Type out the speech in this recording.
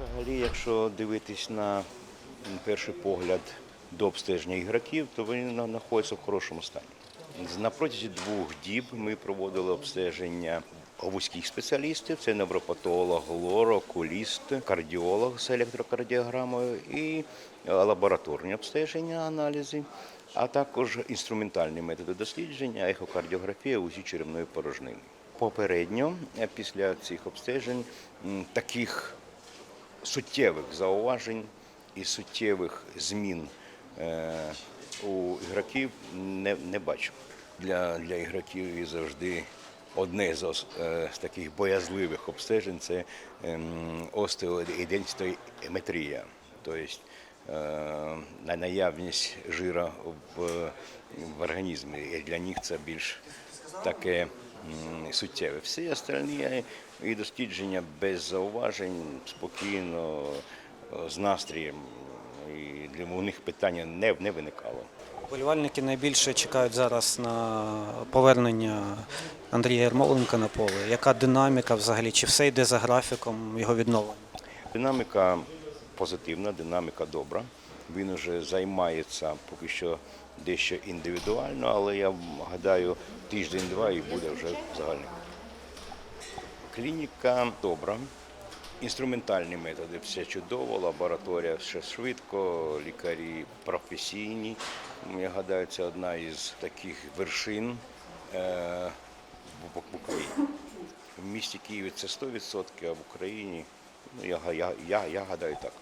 Взагалі, якщо дивитись на перший погляд до обстеження ігроків, то вони знаходяться в хорошому стані. На протязі двох діб ми проводили обстеження вузьких спеціалістів: це невропатолог, лор, окуліст, кардіолог з електрокардіограмою і е, лабораторні обстеження, аналізи, а також інструментальні методи дослідження, ехокардіографія, УЗІ черевної порожнини. Попередньо, е, після цих обстежень, таких суттєвих зауважень і суттєвих змін е, у ігроків не, не бачу. Для, для ігроків і завжди одне з, е, з таких боязливих обстежень це ем, остеоідентистометрія. Тобто е, на наявність жира в, в організмі. І для них це більш таке м, суттєве. Всі остальні і дослідження без зауважень, спокійно, е, з настроєм. І для у них питання не, не виникало. Болівальники найбільше чекають зараз на повернення Андрія Ярмоленка на поле. Яка динаміка взагалі? Чи все йде за графіком його відновлення? Динаміка позитивна, динаміка добра. Він вже займається поки що дещо індивідуально, але я гадаю, тиждень-два і буде вже загальний. Клініка добра. Інструментальні методи все чудово, лабораторія все швидко, лікарі професійні. Я гадаю, це одна із таких вершин е, в в Україні. В місті Києві це 100%, а в Україні, ну, я, я, я, я гадаю так.